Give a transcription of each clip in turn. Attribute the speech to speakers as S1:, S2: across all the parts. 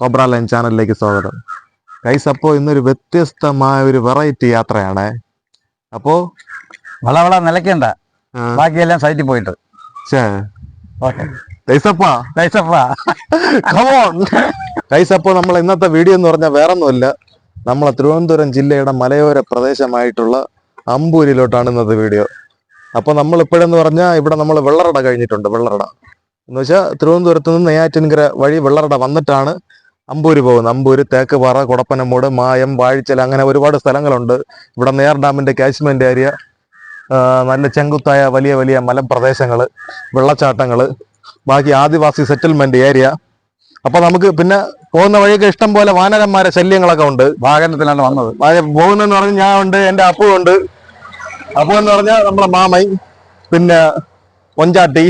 S1: Cobra line ചാനലിലേക്ക് സ്വാഗതം. Guys അപ്പോ ഇന്നൊരു വ്യത്യസ്തമായ ഒരു വെറൈറ്റി യാത്രയാണ്. അപ്പോ
S2: വളവള നിലയ്ക്കണ്ട. ബാക്കിയെല്ലാം സൈറ്റിൽ പോയിട്ട്. കൈസപ്പോ
S1: ഗൈസ് അപ്പോൾ നമ്മൾ ഇന്നത്തെ വീഡിയോ എന്ന് പറഞ്ഞാൽ വേറെ ഒന്നുമില്ല നമ്മളെ തിരുവനന്തപുരം ജില്ലയുടെ മലയോര പ്രദേശമായിട്ടുള്ള അമ്പൂരിലോട്ടാണ് ഇന്നത്തെ വീഡിയോ അപ്പോൾ നമ്മൾ ഇപ്പോഴെന്ന് പറഞ്ഞാൽ ഇവിടെ നമ്മൾ വെള്ളറട കഴിഞ്ഞിട്ടുണ്ട് വെള്ളറട. എന്ന് വെച്ചാൽ തിരുവനന്തപുരത്ത് നിന്ന് നെയ്യാറ്റിൻകര വഴി വെള്ളറട വന്നിട്ടാണ് അമ്പൂര് പോകുന്നത് അമ്പൂര് തേക്കുപാറ കുടപ്പനമൂട് മായം വാഴിച്ചൽ അങ്ങനെ ഒരുപാട് സ്ഥലങ്ങളുണ്ട്. ഇവിടെ നെയ്യാർ ഡാമിന്റെ കാച്ച്മെന്റ് ഏരിയ നല്ല ചെങ്കുത്തായ വലിയ വലിയ മലപ്രദേശങ്ങൾ വെള്ളച്ചാട്ടങ്ങൾ ബാക്കി ആദിവാസി സെറ്റിൽമെന്റ് ഏരിയ. അപ്പോൾ നമുക്ക് പിന്നെ പോകുന്ന വഴിയൊക്കെ ഇഷ്ടം പോലെ വാനരന്മാരെ ശല്യങ്ങളൊക്കെ ഉണ്ട്.
S2: വാഹനത്തിലാണ് വന്നത്.
S1: പോകുന്നതെന്ന് പറഞ്ഞാൽ ഞാൻ ഉണ്ട് എന്റെ അപ്പു ഉണ്ട്. അപ്പു എന്ന് പറഞ്ഞാൽ നമ്മളെ മാമൈ പിന്നെ ഒഞ്ചാട്ടി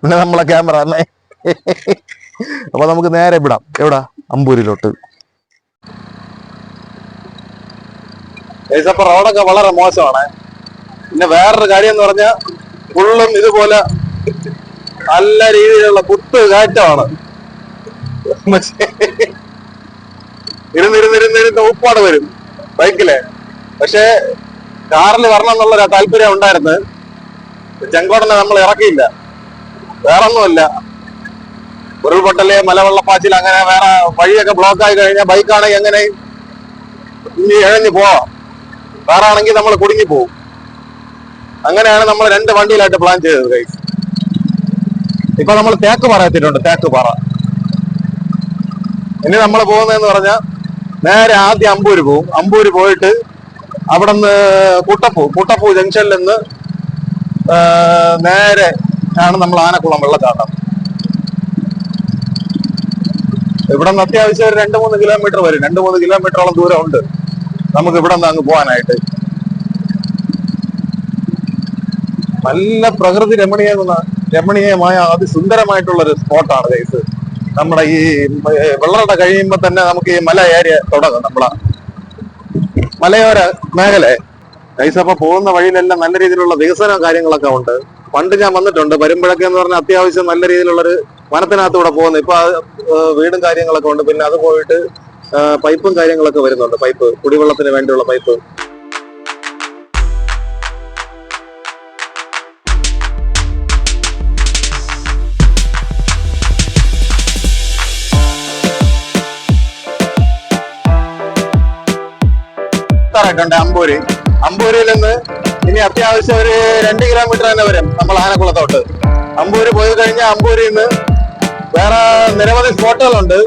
S1: പിന്നെ നമ്മളെ ക്യാമറ അപ്പൊ നമുക്ക് നേരെ വിടാം. എവിടാ? അമ്പൂരിലോട്ട്. റോഡൊക്കെ വളരെ മോശമാണ്. പിന്നെ വേറൊരു കാര്യം എന്ന് പറഞ്ഞാൽ ഫുള്ളും ഇതുപോലെ നല്ല രീതിയിലുള്ള കുത്ത് കയറ്റമാണ്. ഇരുന്നിരുന്നിരുന്നിരുന്ന് ഉപ്പാട് വരും ബൈക്കിൽ. പക്ഷേ കാറിൽ വരണം എന്നുള്ള താല്പര്യം ഉണ്ടായിരുന്നു. ചെങ്കോടനെ നമ്മൾ ഇറക്കിയില്ല. വേറെ ഒന്നുമില്ല ഉരുൾപൊട്ടൽ മലവെള്ളപ്പാച്ചിൽ അങ്ങനെ വേറെ വഴിയൊക്കെ ബ്ലോക്ക് ആയി കഴിഞ്ഞാൽ ബൈക്കാണെങ്കിൽ എങ്ങനെ ഇനി ഇഴഞ്ഞു പോവാം. വേറെ ആണെങ്കിൽ നമ്മൾ കുടുങ്ങി പോകും അങ്ങനെയാണ് നമ്മൾ രണ്ട് വണ്ടിയിലായിട്ട് പ്ലാൻ ചെയ്തത് ഗൈസ് ഇപ്പൊ നമ്മൾ തേക്ക് പാറ എത്തിയിട്ടുണ്ട് തേക്കുപാറ ഇനി നമ്മൾ പോകുന്നതെന്ന് പറഞ്ഞാൽ നേരെ ആദ്യം അമ്പൂര് പോവും. അമ്പൂര് പോയിട്ട് അവിടെ നിന്ന് കുട്ടപ്പൂ കുട്ടപ്പൂ ജംഗ്ഷനിൽ നിന്ന് നേരെ ആണ് നമ്മൾ ആനക്കുളം വെള്ളച്ചാട്ടം. ഇവിടെ നിന്ന് അത്യാവശ്യം ഒരു രണ്ട് മൂന്ന് കിലോമീറ്റർ വരും. രണ്ട് മൂന്ന് കിലോമീറ്ററോളം ദൂരം ഉണ്ട് നമുക്ക് ഇവിടെ നിന്ന് അങ്ങ് പോകാനായിട്ട് നല്ല പ്രകൃതി രമണീയ രമണീയമായ അതിസുന്ദരമായിട്ടുള്ള ഒരു സ്പോട്ടാണ് ഗൈസ് നമ്മുടെ ഈ വെള്ളറട കഴിയുമ്പോ തന്നെ നമുക്ക് ഈ മല ഏരിയ തുടങ്ങും നമ്മളെ. മലയോര മേഖല. ഗൈസ് അപ്പൊ പോകുന്ന വഴിയിലെല്ലാം നല്ല രീതിയിലുള്ള വികസന കാര്യങ്ങളൊക്കെ ഉണ്ട്. പണ്ട് ഞാൻ വന്നിട്ടുണ്ട്. വരുമ്പോഴൊക്കെ എന്ന് പറഞ്ഞാൽ അത്യാവശ്യം നല്ല രീതിയിലുള്ള ഒരു വനത്തിനകത്തൂടെ പോകുന്നു. ഇപ്പൊ വീടും കാര്യങ്ങളൊക്കെ ഉണ്ട്. പിന്നെ അത് പോയിട്ട് പൈപ്പും കാര്യങ്ങളൊക്കെ വരുന്നുണ്ട്. പൈപ്പ് കുടിവെള്ളത്തിന് വേണ്ടിയുള്ള പൈപ്പ്. എത്താറായിട്ടുണ്ട് അമ്പൂര്. അമ്പൂരിൽ നിന്ന് ഇനി അത്യാവശ്യം ഒരു രണ്ട് കിലോമീറ്റർ തന്നെ വരും നമ്മൾ ആനക്കുളത്തോട്ട്. അമ്പൂര് പോയി കഴിഞ്ഞാൽ അമ്പൂരിൽ നിന്ന് വേറെ നിരവധി സ്പോട്ടുകളുണ്ട്.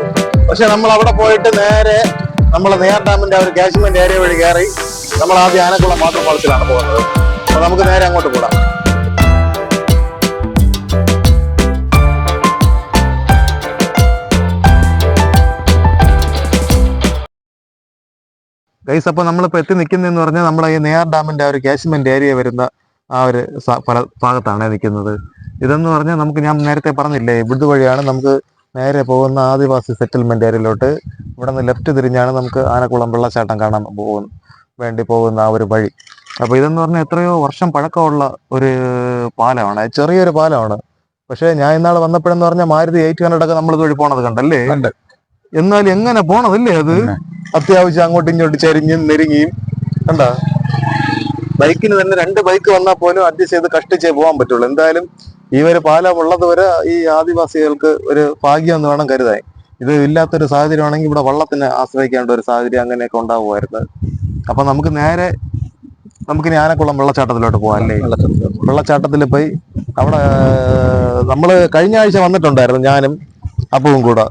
S1: പക്ഷെ നമ്മൾ അവിടെ പോയിട്ട് നേരെ നമ്മൾ നെയ്യാർ ഡാമിന്റെ ആ ഒരു കാശ്മീർ ഏരിയ വഴി കയറി നമ്മൾ ആ ആനക്കുളം വാട്ടർ ഫാൾസിലാണ് പോകുന്നത്. അപ്പൊ നമുക്ക് നേരെ അങ്ങോട്ട് പോടാം ഗൈസ് അപ്പൊ നമ്മളിപ്പോ എത്തി നിൽക്കുന്നതെന്ന് പറഞ്ഞാൽ നമ്മളെ ഈ നെയ്യാർ ഡാമിന്റെ ആ ഒരു കാശ്മെന്റ് ഏരിയ വരുന്ന ആ ഒരു ഭാഗത്താണ് നിൽക്കുന്നത്. ഇതെന്ന് പറഞ്ഞാൽ നമുക്ക് ഞാൻ നേരത്തെ പറഞ്ഞില്ലേ ഇവിടുത്തെ വഴിയാണ് നമുക്ക് നേരെ പോകുന്ന ആദിവാസി സെറ്റിൽമെന്റ് ഏരിയയിലോട്ട് ഇവിടെ നിന്ന് ലെഫ്റ്റ് തിരിഞ്ഞാണ് നമുക്ക് ആനക്കുളം വെള്ളച്ചാട്ടം കാണാൻ പോകുന്ന വേണ്ടി പോകുന്ന ആ ഒരു വഴി. അപ്പൊ ഇതെന്ന് പറഞ്ഞാൽ എത്രയോ വർഷം പഴക്കമുള്ള ഒരു പാലമാണ് ചെറിയൊരു പാലമാണ്. പക്ഷേ ഞാൻ ഇന്നാൾ വന്നപ്പോഴെന്ന് പറഞ്ഞാൽ മാരുതി എയ്റ്റ് ഹൺഡ്രഡ് ഒക്കെ നമ്മൾ ഇതുവഴി പോണത് കണ്ടല്ലേ?
S2: എന്നാലും
S1: എന്നാൽ എങ്ങനെ പോണതല്ലേ അത്. അത്യാവശ്യം അങ്ങോട്ടും ഇങ്ങോട്ട് ചരിഞ്ഞും നെരുങ്ങിയും കണ്ട? ബൈക്കിന് തന്നെ രണ്ട് ബൈക്ക് വന്നാൽ പോലും അഡ്ജസ്റ്റ് ചെയ്ത് കഷ്ടിച്ചേ പോകാൻ പറ്റുള്ളൂ. എന്തായാലും ഈ ഒരു പാലം ഉള്ളത് വരെ ഈ ആദിവാസികൾക്ക് ഒരു ഭാഗ്യം എന്ന് വേണം കരുതാൻ. ഇത് ഇല്ലാത്തൊരു സാഹചര്യമാണെങ്കിൽ ഇവിടെ വള്ളത്തിനെ ആശ്രയിക്കേണ്ട ഒരു സാഹചര്യം അങ്ങനെയൊക്കെ ഉണ്ടാവുമായിരുന്നു. അപ്പൊ നമുക്ക് നേരെ നമുക്ക് ആനക്കുളം വെള്ളച്ചാട്ടത്തിലോട്ട് പോകാം അല്ലേ? വെള്ളച്ചാട്ടത്തിൽ പോയി അവിടെ നമ്മൾ കഴിഞ്ഞ ആഴ്ച വന്നിട്ടുണ്ടായിരുന്നു ഞാനും അപ്പവും കൂടെ.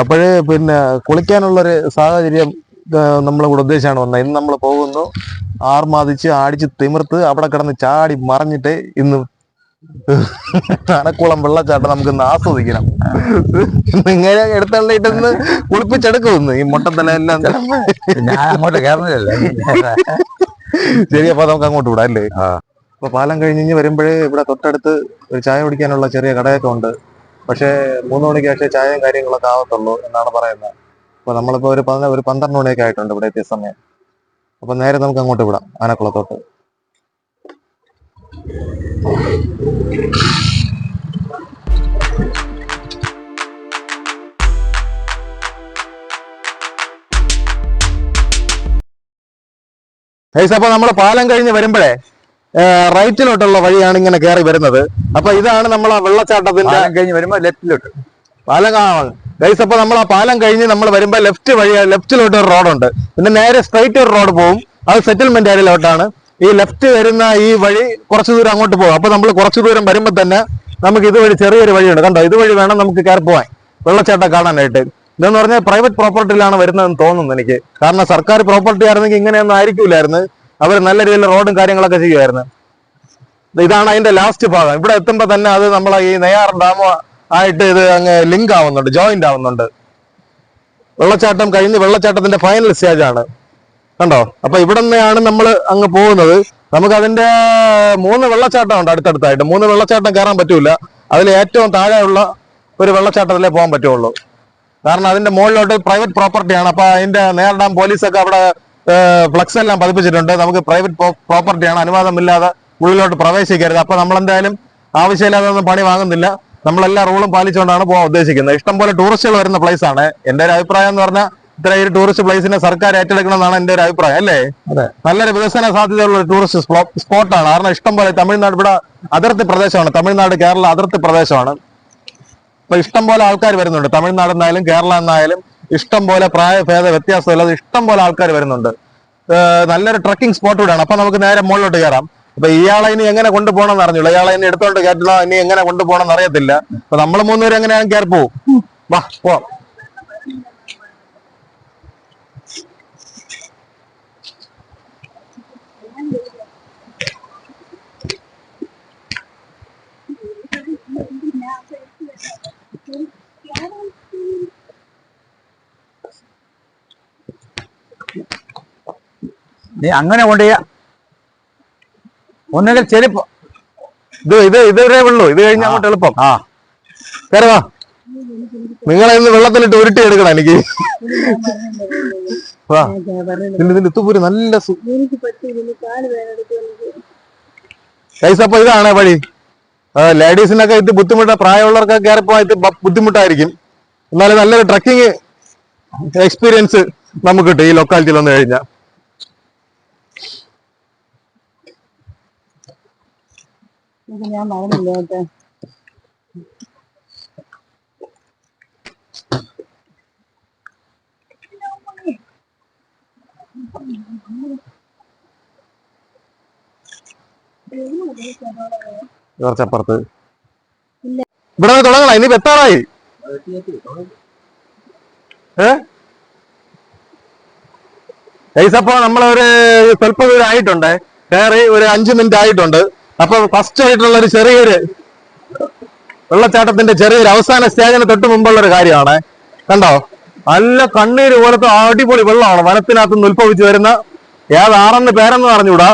S1: അപ്പോഴേ പിന്നെ കുളിക്കാനുള്ളൊരു സാഹചര്യം നമ്മളെ കൂടെ ഉദ്ദേശമാണ് വന്നത്. ഇന്ന് നമ്മൾ പോകുന്നു. ആർമാതിച്ച് ആടിച്ച് തിമിർത്ത് അവിടെ കിടന്ന് ചാടി മറിഞ്ഞിട്ട് ഇന്ന് ആനക്കുളം വെള്ളച്ചാട്ടം നമുക്ക് ഇന്ന് ആസ്വദിക്കണം. നിങ്ങളെ എടുത്തള്ളിയിട്ടൊന്ന് കുളിപ്പിച്ചെടുക്കുമെന്ന് ഈ മുട്ടത്തല എല്ലാം.
S2: ഞാൻ അങ്ങോട്ട് കയറുന്നില്ലല്ലോ.
S1: ശരി അപ്പൊ നമുക്ക് അങ്ങോട്ട് വിടാം അല്ലേ? അപ്പൊ പാലം കഴിഞ്ഞ് വരുമ്പോഴേ ഇവിടെ തൊട്ടടുത്ത് ഒരു ചായ കുടിക്കാനുള്ള ചെറിയ കടയൊക്കെ ഉണ്ട്. പക്ഷേ മൂന്ന് മണിക്ക് പക്ഷേ ചായയും കാര്യങ്ങളൊക്കെ ആവത്തുള്ളൂ എന്നാണ് പറയുന്നത്. അപ്പോൾ നമ്മളിപ്പോ ഒരു പതിന ഒരു പന്ത്രണ്ട് മണിയൊക്കെ ആയിട്ടുണ്ട് ഇവിടെ എത്തിയ സമയം. അപ്പോൾ നേരെ നമുക്ക് അങ്ങോട്ട് വിടാം ആനക്കുളത്തോട്ട്. ഗൈസ് അപ്പോൾ നമ്മൾ പാലം കഴിഞ്ഞ് വരുമ്പോഴേ റൈറ്റിലോട്ടുള്ള വഴിയാണ് ഇങ്ങനെ കയറി വരുന്നത്. അപ്പൊ ഇതാണ് നമ്മൾ ആ വെള്ളച്ചാട്ടത്തിന്റെ
S2: കഴിഞ്ഞ് വരുമ്പോൾ ലെഫ്റ്റിലോട്ട്
S1: പാലം കാണാൻ ഗൈസ് അപ്പൊ നമ്മൾ ആ പാലം കഴിഞ്ഞ് നമ്മൾ വരുമ്പോ ലെഫ്റ്റ് വഴി ലെഫ്റ്റിലോട്ട് ഒരു റോഡുണ്ട് പിന്നെ നേരെ സ്ട്രൈറ്റ് ഒരു റോഡ് പോകും അത് സെറ്റിൽമെന്റ് ഏരിയയിലോട്ടാണ് ഈ ലെഫ്റ്റ് വരുന്ന ഈ വഴി കുറച്ച് ദൂരം അങ്ങോട്ട് പോകും അപ്പൊ നമ്മൾ കുറച്ച് ദൂരം വരുമ്പോ തന്നെ നമുക്ക് ഇതുവഴി ചെറിയൊരു വഴിയുണ്ട്. കണ്ടോ? ഇതുവഴി വേണം നമുക്ക് കയറി പോവാൻ. വെള്ളച്ചാട്ടം കാണാനായിട്ട്. ഇതെന്ന് പറഞ്ഞാൽ പ്രൈവറ്റ് പ്രോപ്പർട്ടിയിലാണ് വരുന്നതെന്ന് തോന്നുന്നു എനിക്ക്. കാരണം സർക്കാർ പ്രോപ്പർട്ടി ആയിരുന്നെങ്കിൽ ഇങ്ങനെയൊന്നും ആയിരിക്കില്ലായിരുന്നു. അവർ നല്ല രീതിയിൽ റോഡും കാര്യങ്ങളൊക്കെ ചെയ്യുമായിരുന്നു. ഇതാണ് അതിന്റെ ലാസ്റ്റ് ഭാഗം. ഇവിടെ എത്തുമ്പോ തന്നെ അത് നമ്മളെ ഈ നെയ്യാർ ഡാം ആയിട്ട് ഇത് അങ്ങ് ലിങ്ക് ആവുന്നുണ്ട് ജോയിന്റ് ആവുന്നുണ്ട്. വെള്ളച്ചാട്ടം കഴിഞ്ഞ് വെള്ളച്ചാട്ടത്തിന്റെ ഫൈനൽ സ്റ്റേജ് ആണ്. കണ്ടോ? അപ്പൊ ഇവിടെ നിന്നാണ് നമ്മൾ അങ്ങ് പോകുന്നത്. നമുക്ക് അതിന്റെ മൂന്ന് വെള്ളച്ചാട്ടം ഉണ്ട് അടുത്തടുത്തായിട്ട്. മൂന്ന് വെള്ളച്ചാട്ടം കയറാൻ പറ്റൂല. അതിൽ ഏറ്റവും താഴെയുള്ള ഒരു വെള്ളച്ചാട്ടത്തിലേ പോകാൻ പറ്റുള്ളൂ. കാരണം അതിന്റെ മുകളിലോട്ട് പ്രൈവറ്റ് പ്രോപ്പർട്ടിയാണ് അപ്പൊ അതിന്റെ നേരിടാൻ പോലീസൊക്കെ അവിടെ ഫ്ലക്സ് എല്ലാം പതിപ്പിച്ചിട്ടുണ്ട്. നമുക്ക് പ്രൈവറ്റ് പ്രോപ്പർട്ടിയാണ് അനുവാദമില്ലാതെ ഉള്ളിലോട്ട് പ്രവേശിക്കരുത്. അപ്പൊ നമ്മൾ എന്തായാലും ആവശ്യമില്ലാതെ ഒന്നും പണി വാങ്ങുന്നില്ല. നമ്മളെല്ലാ റൂളും പാലിച്ചുകൊണ്ടാണ് പോകാൻ ഉദ്ദേശിക്കുന്നത്. ഇഷ്ടംപോലെ ടൂറിസ്റ്റുകൾ വരുന്ന പ്ലേസ് ആണ്. എന്റെ ഒരു അഭിപ്രായം എന്ന് പറഞ്ഞാൽ ഇത്ര ഒരു ടൂറിസ്റ്റ് പ്ലേസിനെ സർക്കാർ ഏറ്റെടുക്കണം എന്നാണ് എന്റെ ഒരു അഭിപ്രായം അല്ലേ? നല്ലൊരു വികസന സാധ്യതയുള്ള ഒരു ടൂറിസ്റ്റ് സ്പോട്ടാണ് കാരണം ഇഷ്ടംപോലെ തമിഴ്നാട് ഇവിടെ അതിർത്തി പ്രദേശമാണ്. തമിഴ്നാട് കേരള അതിർത്തി പ്രദേശമാണ്. ഇപ്പൊ ഇഷ്ടംപോലെ ആൾക്കാർ വരുന്നുണ്ട്. തമിഴ്നാട് എന്നായാലും കേരള എന്നായാലും ഇഷ്ടംപോലെ പ്രായഭേദ വ്യത്യാസമില്ലാതെ ഇഷ്ടംപോലെ ആൾക്കാർ വരുന്നുണ്ട്. നല്ലൊരു ട്രക്കിംഗ് സ്പോട്ട് കൂടെയാണ്. അപ്പൊ നമുക്ക് നേരെ മുകളിലോട്ട് കയറാം. അപ്പൊ ഇയാളെ ഇനി എങ്ങനെ കൊണ്ടുപോകണം അറിഞ്ഞില്ല ഇയാളെ ഇനി എടുത്തോണ്ട് കയറ്റണോ ഇനി എങ്ങനെ കൊണ്ടുപോകണം എന്ന് അറിയത്തില്ല. അപ്പൊ നമ്മൾ മൂന്നുപേരും എങ്ങനെയാണ് കയറി പോവും. വാ
S2: പോ. അങ്ങനെ കൊണ്ടുപോയ ഒന്നുകിൽ ചെരുപ്പ്
S1: ഇത് ഇത് ഇതുവരെ ഉള്ളൂ. ഇത് കഴിഞ്ഞാൽ അങ്ങോട്ട് എളുപ്പം.
S2: ആ.
S1: കയറി വാ. നിങ്ങളെ ഇന്ന് വെള്ളത്തിലിട്ട് ഉരുട്ടി എടുക്കണം എനിക്ക്. വാ. ഇതിന്റെ ഇതിന്റെ ഉത്തുപൂര് നല്ല അപ്പൊ ഇതാണ് വഴി. ലേഡീസിനൊക്കെ ഇത് ബുദ്ധിമുട്ട് പ്രായമുള്ളവർക്കൊക്കെ കയറിപ്പോ ഇത് ബുദ്ധിമുട്ടായിരിക്കും. എന്നാലും നല്ലൊരു ട്രക്കിംഗ് എക്സ്പീരിയൻസ് നമുക്ക് കിട്ടും ഈ ലൊക്കാലിറ്റിയിൽ വന്നു കഴിഞ്ഞാൽ
S3: ഞാൻ മറന്നില്ല കേട്ടോ.
S1: കുറച്ചപ്പുറത്ത്. ഇവിടെ തുടങ്ങണ. ഇനി എത്താറായി. ഏ? ഗൈസ് നമ്മളൊരു സ്വല്പ ദൂരം ആയിട്ടുണ്ട്. കയറി ഒരു അഞ്ചു മിനിറ്റ് ആയിട്ടുണ്ട്. അപ്പൊ ഫസ്റ്റ് ആയിട്ടുള്ള ഒരു ചെറിയൊരു വെള്ളച്ചാട്ടത്തിന്റെ ചെറിയൊരു അവസാന സ്റ്റേജിന് തൊട്ട് മുമ്പുള്ള ഒരു കാര്യമാണ്. കണ്ടോ? നല്ല കണ്ണീര് പോലത്തെ അടിപൊളി വെള്ളമാണ് വനത്തിനകത്ത് നിന്ന് ഉത്ഭവിച്ചു വരുന്ന ഏതാറെന്ന് പേരെന്ന് പറഞ്ഞുകൂടാ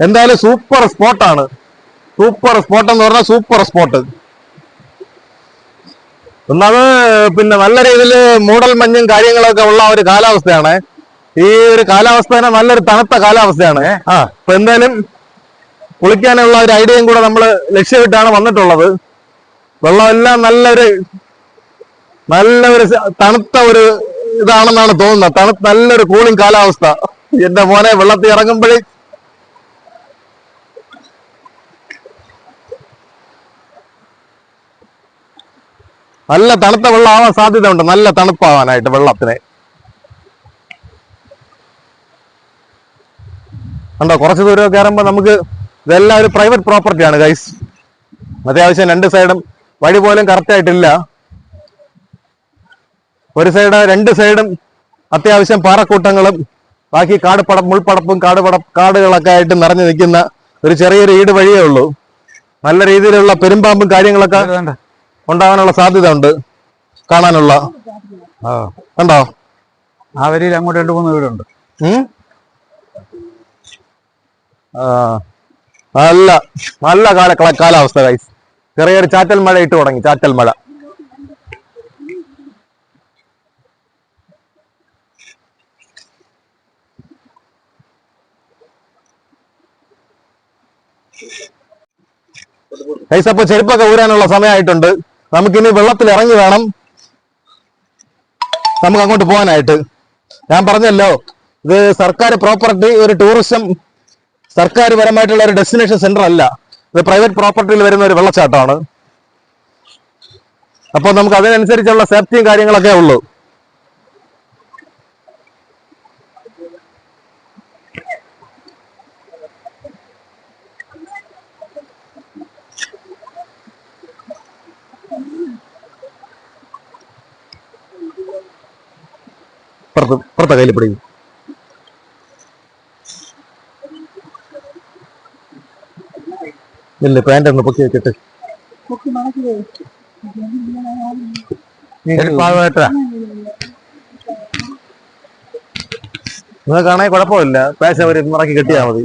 S1: എന്തായാലും സൂപ്പർ സ്പോട്ടാണ് സൂപ്പർ സ്പോട്ട് എന്ന് പറഞ്ഞാൽ സൂപ്പർ സ്പോട്ട് ഒന്നാമത് പിന്നെ നല്ല രീതിയിൽ മൂടൽ മഞ്ഞും കാര്യങ്ങളൊക്കെ ഉള്ള ഒരു കാലാവസ്ഥയാണ്. ഈ ഒരു കാലാവസ്ഥ തന്നെ നല്ലൊരു തണുത്ത കാലാവസ്ഥയാണ്. ആ. അപ്പൊ എന്തായാലും കുളിക്കാനുള്ള ഒരു ഐഡിയയും കൂടെ നമ്മൾ ലക്ഷ്യമിട്ടാണ് വന്നിട്ടുള്ളത്. വെള്ളമെല്ലാം നല്ലൊരു നല്ല ഒരു തണുത്ത ഒരു ഇതാണെന്നാണ് തോന്നുന്നത്. തണു നല്ലൊരു കൂളിംഗ് കാലാവസ്ഥ. എന്റെ മോനെ വെള്ളത്തിൽ ഇറങ്ങുമ്പോഴേ. നല്ല തണുത്ത വെള്ളം ആവാൻ സാധ്യതയുണ്ട്. നല്ല തണുപ്പാവാനായിട്ട് വെള്ളത്തിന്. കണ്ടോ കുറച്ച് ദൂരം കയറുമ്പോൾ നമുക്ക് ഇതെല്ലാം ഒരു പ്രൈവറ്റ് പ്രോപ്പർട്ടിയാണ് ഗൈസ് അത്യാവശ്യം രണ്ട് സൈഡും വഴി പോലും കറക്റ്റ് ആയിട്ടില്ല. ഒരു സൈഡ് രണ്ട് സൈഡും അത്യാവശ്യം പാറക്കൂട്ടങ്ങളും ബാക്കി കാട് പട മുൾപ്പടപ്പും കാട് പട കാടുകളൊക്കെ ആയിട്ട് നിറഞ്ഞു നിൽക്കുന്ന ഒരു ചെറിയൊരു ഈട് വഴിയേ ഉള്ളൂ. നല്ല രീതിയിലുള്ള പെരുമ്പാമ്പും കാര്യങ്ങളൊക്കെ ഉണ്ടാകാനുള്ള സാധ്യത ഉണ്ട് കാണാനുള്ള കണ്ടോ?
S2: ആ വരിയിൽ അങ്ങോട്ട് രണ്ട് മൂന്ന് വീടുണ്ട്.
S1: ആ. നല്ല നല്ല കാല കാലാവസ്ഥ ഗൈസ് ചെറിയൊരു ചാറ്റൽ മഴ ഇട്ട് തുടങ്ങി ചാറ്റൽ മഴ. ഗൈസ് അപ്പൊ ചെരുപ്പൊക്കെ ഊരാനുള്ള സമയമായിട്ടുണ്ട്. നമുക്കിനി വെള്ളത്തിൽ ഇറങ്ങി വേണം. നമുക്ക് അങ്ങോട്ട് പോകാനായിട്ട്. ഞാൻ പറഞ്ഞല്ലോ ഇത് സർക്കാർ പ്രോപ്പർട്ടി ഒരു ടൂറിസം സർക്കാർ പരമായിട്ടുള്ള ഒരു ഡെസ്റ്റിനേഷൻ സെന്റർ അല്ല. ഇത് പ്രൈവറ്റ് പ്രോപ്പർട്ടിയിൽ വരുന്ന ഒരു വെള്ളച്ചാട്ടമാണ്. അപ്പോൾ നമുക്ക് അതിനനുസരിച്ചുള്ള സേഫ്റ്റിയും കാര്യങ്ങളൊക്കെ ഉള്ളൂ. പുറത്ത് പുറത്തെ കയ്യിൽ പിടിക്കും. ഇല്ല പാന്റ് ഒന്ന് പൊക്കി വെച്ചിട്ട്.
S2: ചെരുപ്പാകട്ടെ
S1: നിങ്ങൾക്കാണെങ്കിൽ കുഴപ്പമില്ല. പേശ അവർ മറക്കി കെട്ടിയാൽ മതി.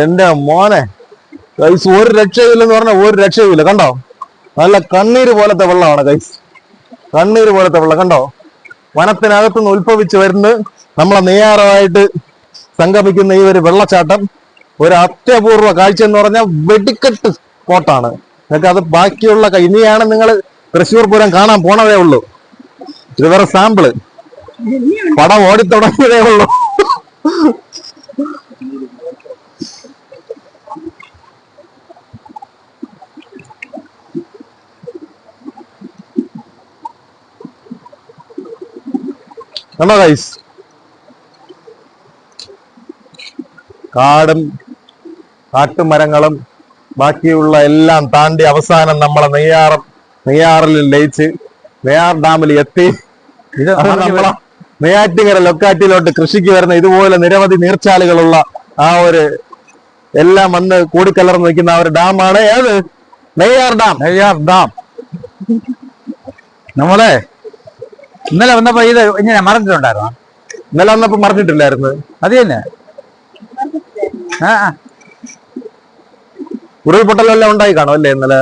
S1: എന്റെ മോനെ. കൈസ് ഒരു രക്ഷയില്ലെന്ന് പറഞ്ഞ ഒരു രക്ഷയുമില്ല കണ്ടോ? നല്ല കണ്ണീര് പോലത്തെ വെള്ളമാണ് കൈസ് കണ്ണീര് പോലത്തെ വെള്ളം കണ്ടോ? വനത്തിനകത്തുനിന്ന് ഉത്ഭവിച്ച് വരുന്ന നമ്മളെ നെയ്യാറായിട്ട് സംഗമിക്കുന്ന ഈ ഒരു വെള്ളച്ചാട്ടം ഒരു അത്യപൂർവ കാഴ്ച എന്ന് പറഞ്ഞാൽ വെടിക്കെട്ട് സ്പോട്ടാണ് നിങ്ങൾക്ക് അത് ബാക്കിയുള്ള ഇനിയാണ് നിങ്ങൾ തൃശ്ശൂർ പൂരം കാണാൻ പോണതേ ഉള്ളൂ. ഇത് വേറെ സാമ്പിൾ പടം ഓടിത്തുടങ്ങിയതേ ഉള്ളൂ. കണ്ടോ ഗൈസ് കാടും കാട്ടുമരങ്ങളും ബാക്കിയുള്ള എല്ലാം താണ്ടി അവസാനം നമ്മളെ നെയ്യാറ നെയ്യാറിൽ ലയിച്ച് നെയ്യാർ ഡാമിൽ എത്തി. നമ്മളെ നെയ്യാറ്റിങ്കര ലൊക്കാറ്റിലോട്ട് കൃഷിക്ക് വരുന്ന ഇതുപോലെ നിരവധി നീർച്ചാലുകളുള്ള ആ ഒരു എല്ലാം വന്ന് കൂടിക്കലർന്ന് നിൽക്കുന്ന ആ ഒരു ഡാമാണ്. ഏത്? നെയ്യാർ ഡാം.
S2: നെയ്യാർ ഡാം. നമ്മളെ ഇന്നലെ വന്നപ്പോ ഇത് ഇങ്ങനെ മറന്നിട്ടുണ്ടായിരുന്നു?
S1: ഇന്നലെ വന്നപ്പോ മറന്നിട്ടില്ലായിരുന്നു.
S2: അത് തന്നെ. ആ ആ.
S1: ഉരുൾപൊട്ടലെല്ലാം ഉണ്ടായി കാണും അല്ലേ ഇന്നലെ?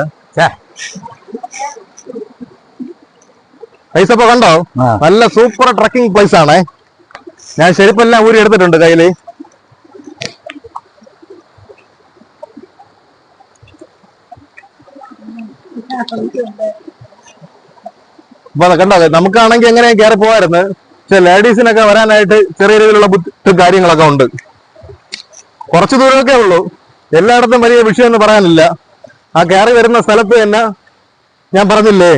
S1: പൈസ ഇപ്പൊ കണ്ടോ? നല്ല സൂപ്പർ ട്രക്കിംഗ് പ്ലേസ് ആണേ. ഞാൻ ചെരുപ്പെല്ലാം ഊരി എടുത്തിട്ടുണ്ട് കയ്യിൽ. അപ്പൊ അത് കണ്ടോ നമുക്കാണെങ്കിൽ എങ്ങനെ കയറി പോവായിരുന്നു? പക്ഷെ ലേഡീസിനൊക്കെ വരാനായിട്ട് ചെറിയ രീതിയിലുള്ള ബുദ്ധിമുട്ട് കാര്യങ്ങളൊക്കെ ഉണ്ട്. കുറച്ച് ദൂരമൊക്കെ ഉള്ളൂ. എല്ലായിടത്തും വലിയ വിഷയം എന്ന് പറയാനില്ല. ആ കയറി വരുന്ന സ്ഥലത്ത് തന്നെ ഞാൻ പറഞ്ഞില്ലേ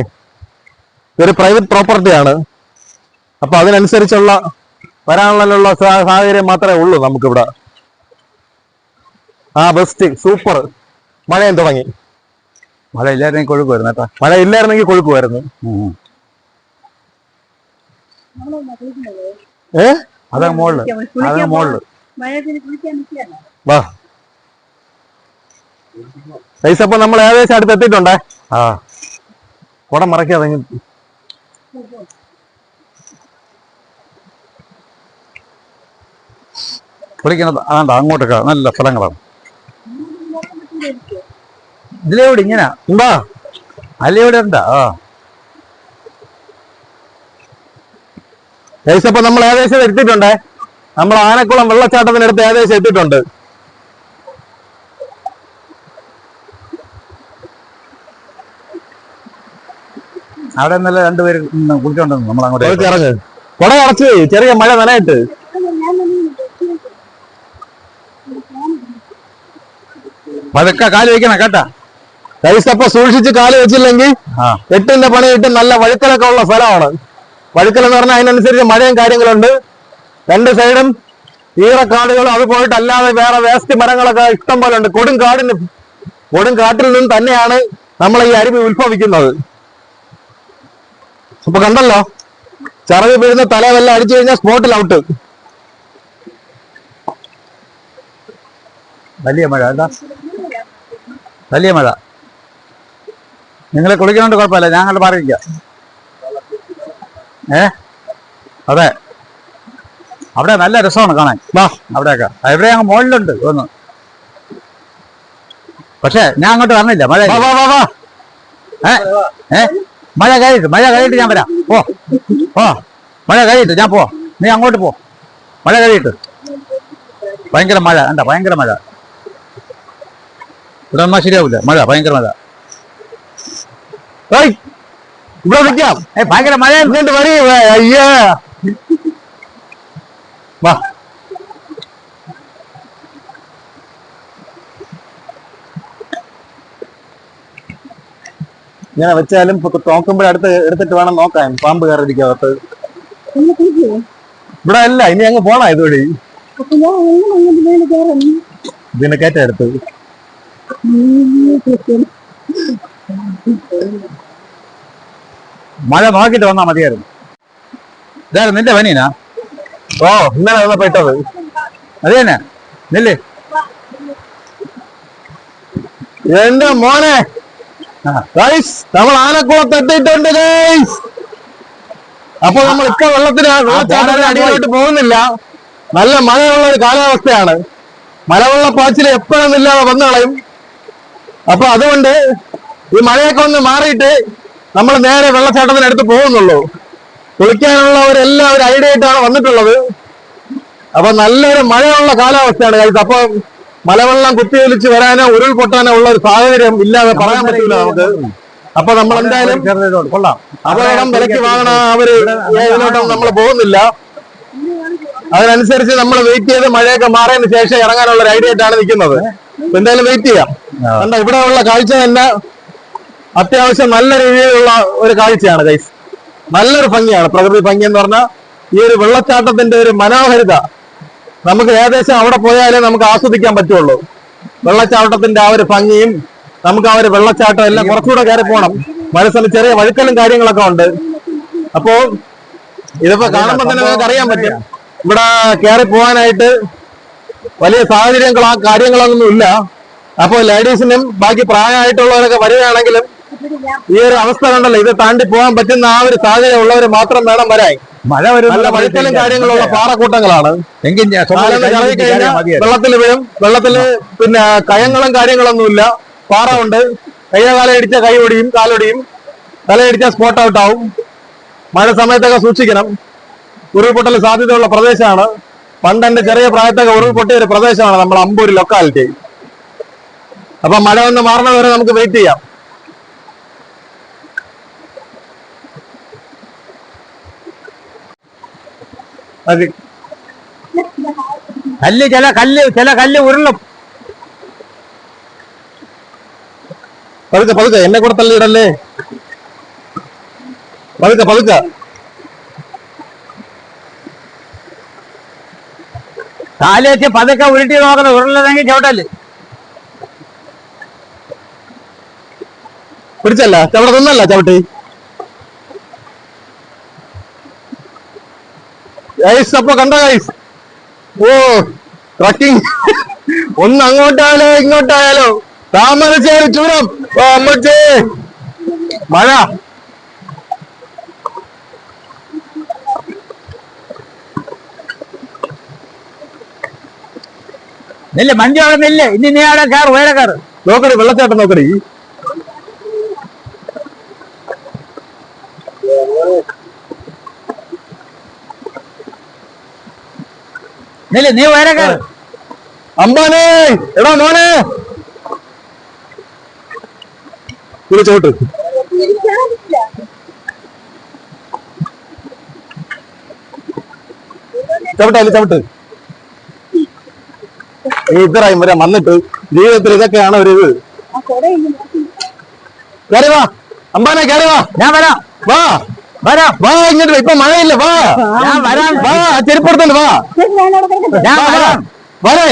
S1: ഇതൊരു പ്രൈവറ്റ് പ്രോപ്പർട്ടിയാണ്. അപ്പൊ അതിനനുസരിച്ചുള്ള വരാനുള്ള സാഹചര്യം മാത്രമേ ഉള്ളൂ നമുക്കിവിടെ. ആ ബെസ്റ്റ് സൂപ്പർ. മഴയും തുടങ്ങി.
S2: മഴ ഇല്ലായിരുന്നെങ്കിൽ കൊഴുക്കുമായിരുന്നു കേട്ടോ
S1: മഴ ഇല്ലായിരുന്നെങ്കിൽ കൊഴുക്കുമായിരുന്നു. ഏ?
S2: അതാ മുകളിൽ അതാ മോൾ
S3: മഴയത്തിന് കുളിക്കാൻ നിൽക്കുകയല്ല?
S1: വാ. പൈസ അപ്പൊ നമ്മൾ ഏകദേശം അടുത്ത് എത്തിയിട്ടുണ്ടേ?
S2: ആ.
S1: കുടം മറക്കാതെ
S2: കുളിക്കുന്നത് അതാണ്ട് അങ്ങോട്ടൊക്കെ നല്ല സ്ഥലങ്ങളാണ്. ഇതിലെവിടെ ഇങ്ങനെ.
S1: എന്താ
S2: അല്ലെവിടെ ഉണ്ടാ? ആ.
S1: പൈസ അപ്പൊ നമ്മൾ ഏകദേശം എത്തിയിട്ടുണ്ടേ നമ്മൾ ആനക്കുളം വെള്ളച്ചാട്ടത്തിനടുത്ത് ഏകദേശം എത്തിയിട്ടുണ്ട്.
S2: അവിടെ നല്ല രണ്ടുപേര് കുളിച്ചോണ്ടെന്ന് നമ്മൾ അങ്ങോട്ട്
S1: ഇറങ്ങ്. കുട അടച്ച് ചെറിയ മഴ നനയിട്ട്.
S2: പതുക്കെ കാൽ വെക്കണം കേട്ടാ.
S1: കൈസപ്പ സൂക്ഷിച്ച് കാൽ വെച്ചില്ലെങ്കിൽ എട്ടിന്റെ പണി ഇട്ട് നല്ല വഴുക്കലൊക്കെ ഉള്ള സ്ഥലമാണ്. വഴുക്കൽ എന്ന് പറഞ്ഞാൽ അതിനനുസരിച്ച് മഴയും കാര്യങ്ങളുണ്ട്. രണ്ട് സൈഡും ഈറക്കാടുകളും അത് പോയിട്ട് അല്ലാതെ വേറെ വേസ്റ്റ് മരങ്ങളൊക്കെ ഇഷ്ടം പോലെ ഉണ്ട് കൊടും കാടിന് കൊടും കാട്ടിൽ നിന്ന് തന്നെയാണ് നമ്മൾ ഈ അരുവി ഉത്ഭവിക്കുന്നത്. അപ്പൊ കണ്ടല്ലോ? ചിറക് വീഴുന്ന തലവെല്ലാം അടിച്ചു കഴിഞ്ഞാൽ സ്പോട്ടിൽ ഔട്ട്
S2: വലിയ മഴ എന്താ വലിയ മഴ. നിങ്ങളെ കുളിക്കണോണ്ട് കുഴപ്പമില്ല ഞാൻ അങ്ങോട്ട് മാറിയിരിക്കാം. ഏ? അതെ. അവിടെ നല്ല രസമാണ് കാണാൻ. വാ അവിടെയൊക്കെ. ഇവിടെ അങ്ങ് മുകളിലുണ്ട് ഒന്ന് പക്ഷേ ഞാൻ അങ്ങോട്ട് വരണില്ല. മഴ ഏ? മഴ കഴിയിട്ട് മഴ കഴിയിട്ട് ഞാൻ വരാം. പോ ഓ മഴ കഴിയിട്ട് ഞാൻ പോ. നീ അങ്ങോട്ട് പോ. മഴ കഴിയിട്ട് ഭയങ്കര മഴ എന്താ ഭയങ്കര മഴ. ഇവിടെ ഒന്നാ ശരിയാവില്ല മഴ ഭയങ്കര മഴ.
S1: ഏയ്, ഇവിടെ നിൽക്കാം.
S2: ഭയങ്കര മഴ
S1: എന്തുകൊണ്ട് വരി. അയ്യാ. വാ. ഇങ്ങനെ വെച്ചാലും നോക്കുമ്പോഴടുത്ത് എടുത്തിട്ട് വേണം നോക്കാൻ. പാമ്പ് കയറിയിരിക്കകത്ത്
S3: ഒന്ന് കുളിക്കുവോ
S1: ഇവിടെ അല്ല ഇനി അങ്ങ് പോണ ഇതുവഴി. ഇതിനെ കയറ്റ എടുത്ത്.
S2: മഴ നോക്കിട്ട് വന്നാ മതിയായിരുന്നു. ഇതായിരുന്നു നിന്റെ പനീനാ
S1: ഓ ഇന്നലെ വന്നപ്പോ ഇട്ടത്.
S2: അത് തന്നെ നില്ലേ.
S1: എന്റെ മോനെ? ഗൈസ് നമ്മൾ ആനക്കുളത്ത് എത്തിയിട്ടുണ്ട് ഗൈസ് അപ്പൊ നമ്മൾ ഇക്ക വെള്ളത്തിന് വെള്ളച്ചാട്ടത്തിന് അടിയിലോട്ട് പോകുന്നില്ല. നല്ല മഴയുള്ള ഒരു കാലാവസ്ഥയാണ്. മലവെള്ള പാച്ചിൽ എപ്പോഴൊന്നുമില്ലാതെ വന്നു കളയും. അപ്പൊ അതുകൊണ്ട് ഈ മഴയൊക്കെ ഒന്ന് മാറിയിട്ട് നമ്മൾ നേരെ വെള്ളച്ചാട്ടത്തിനടുത്ത് പോകുന്നുള്ളൂ. കുളിക്കാനുള്ള ഒരു എല്ലാ ഒരു ഐഡിയ ആയിട്ടാണ് വന്നിട്ടുള്ളത്. അപ്പൊ നല്ലൊരു മഴയുള്ള കാലാവസ്ഥയാണ് കഴിച്ചത് അപ്പൊ മലവെള്ളം കുത്തിയൊലിച്ച് വരാനോ ഉരുൾപൊട്ടാനോ ഉള്ള ഒരു സാഹചര്യം ഇല്ലാതെ പറയാൻ പറ്റില്ല നമുക്ക്. അപ്പൊ നമ്മൾ എന്തായാലും അപകടം വിലക്ക് വാങ്ങണ അവർ ഇതിലോട്ടൊന്നും നമ്മൾ പോകുന്നില്ല. അതിനനുസരിച്ച് നമ്മൾ വെയിറ്റ് ചെയ്ത് മഴയൊക്കെ മാറിയതിനു ശേഷം ഇറങ്ങാനുള്ള ഒരു ഐഡിയ ആയിട്ടാണ് നിൽക്കുന്നത്. എന്തായാലും വെയിറ്റ് ചെയ്യാം. കണ്ട ഇവിടെ ഉള്ള കാഴ്ച തന്നെ അത്യാവശ്യം നല്ല രീതിയിലുള്ള ഒരു കാഴ്ചയാണ് ഗൈസ് നല്ലൊരു ഭംഗിയാണ്. പ്രകൃതി ഭംഗി എന്ന് പറഞ്ഞാൽ ഈ ഒരു വെള്ളച്ചാട്ടത്തിന്റെ ഒരു മനോഹരിത. നമുക്ക് ഏകദേശം അവിടെ പോയാലേ നമുക്ക് ആസ്വദിക്കാൻ പറ്റുള്ളൂ. വെള്ളച്ചാട്ടത്തിന്റെ ആ ഒരു ഭംഗിയും നമുക്ക് ആ ഒരു വെള്ളച്ചാട്ടം എല്ലാം കുറച്ചുകൂടെ കയറി പോകണം മനസ്സിന് ചെറിയ വഴുക്കലും കാര്യങ്ങളൊക്കെ ഉണ്ട്. അപ്പോ ഇതിപ്പോ കാണുമ്പോൾ തന്നെ നമുക്ക് അറിയാൻ പറ്റും. ഇവിടെ കയറി പോകാനായിട്ട് വലിയ സാഹചര്യങ്ങളോ കാര്യങ്ങളൊന്നും ഇല്ല. അപ്പോൾ ലേഡീസിനും ബാക്കി പ്രായമായിട്ടുള്ളവരൊക്കെ വരികയാണെങ്കിലും ഈ ഒരു അവസ്ഥ കണ്ടല്ലോ. ഇത് താണ്ടി പോകാൻ പറ്റുന്ന ആ ഒരു സാഹചര്യം ഉള്ളവർ മാത്രം വേണം വരാൻ.
S2: മഴ വരും
S1: നല്ല വഴുക്കലും കാര്യങ്ങളുള്ള പാറക്കൂട്ടങ്ങളാണ്.
S2: എങ്കിൽ.
S1: വെള്ളത്തിൽ വീഴും. വെള്ളത്തിൽ പിന്നെ കയങ്ങളും കാര്യങ്ങളൊന്നുമില്ല. പാറ ഉണ്ട്. കയ്യ കാലം ഇടിച്ച കൈ ഒടിയും കാലൊടിയും. തലയിടിച്ച സ്പോട്ട് ഔട്ട് ആവും. മഴ സമയത്തൊക്കെ സൂക്ഷിക്കണം. ഉരുൾപൊട്ടൽ സാധ്യതയുള്ള പ്രദേശമാണ്. പണ്ട് എന്റെ ചെറിയ പ്രായത്തൊക്കെ ഉരുൾപൊട്ടിയ ഒരു പ്രദേശമാണ് നമ്മൾ അമ്പൂർ ലൊക്കാലിറ്റി അപ്പൊ മഴ ഒന്ന് മാറണവരെ നമുക്ക് വെയിറ്റ് ചെയ്യാം. അത്
S2: കല്ല് ചില കല്ല് ചില കല്ല് ഉരുളും
S1: പതുക്കെ പതുക്കെ എന്നെ കൂടെ തള്ളിയിടല്ലേ പതുക്കെ പതുക്കെ
S2: കാൽ വെച്ച് പതുക്കെ ഉരുട്ടി നോക്കണം ഉരുളല്ലെങ്കിൽ ചവിട്ടൽ
S1: പിടിച്ചല്ല ചവിട നിന്നല്ല ചവിട്ടി ഗൈസ് അപ്പൊ കണ്ട ഗൈസ് ഓ ട്രക്കിംഗ് ഒന്ന് അങ്ങോട്ടായാലോ ഇങ്ങോട്ടായാലോ? താമരശ്ശേരി ചൂരം അമ്മച്ചേ. മഴ.
S2: നെല്ല് മഞ്ചു അവിടെ നെല്ല്. ഇനി നീ അവിടെ കയറ് വേറെ കയറ്
S1: നോക്കടി വെള്ളച്ചാട്ടം നോക്കടി.
S2: നെല്ല് നീ വേറെ
S1: അമ്പാനേ എടാ മോനെ. ഇത് ചോട്ട്.
S3: എനിക്കറിയില്ല
S1: ചവിട്ടാൽ ചവിട്ട്. ഇത്രയും വരെ വന്നിട്ട് ജീവിതത്തിൽ ഇതൊക്കെയാണ് ഒരു ഇത്. കയറി വാ. അമ്പാനെ കയറി വാ.
S2: ഞാൻ വരാം.
S1: വാ.
S2: വരാം
S1: വാ ഇങ്ങോട്ട് ഇപ്പൊ മഴയില്ല വാ.
S2: ഞാൻ വരാം
S1: വാ ചെരുപ്പെടുത്തോണ്ട് വാ.
S2: ഞാൻ. വരാം
S1: വരേ.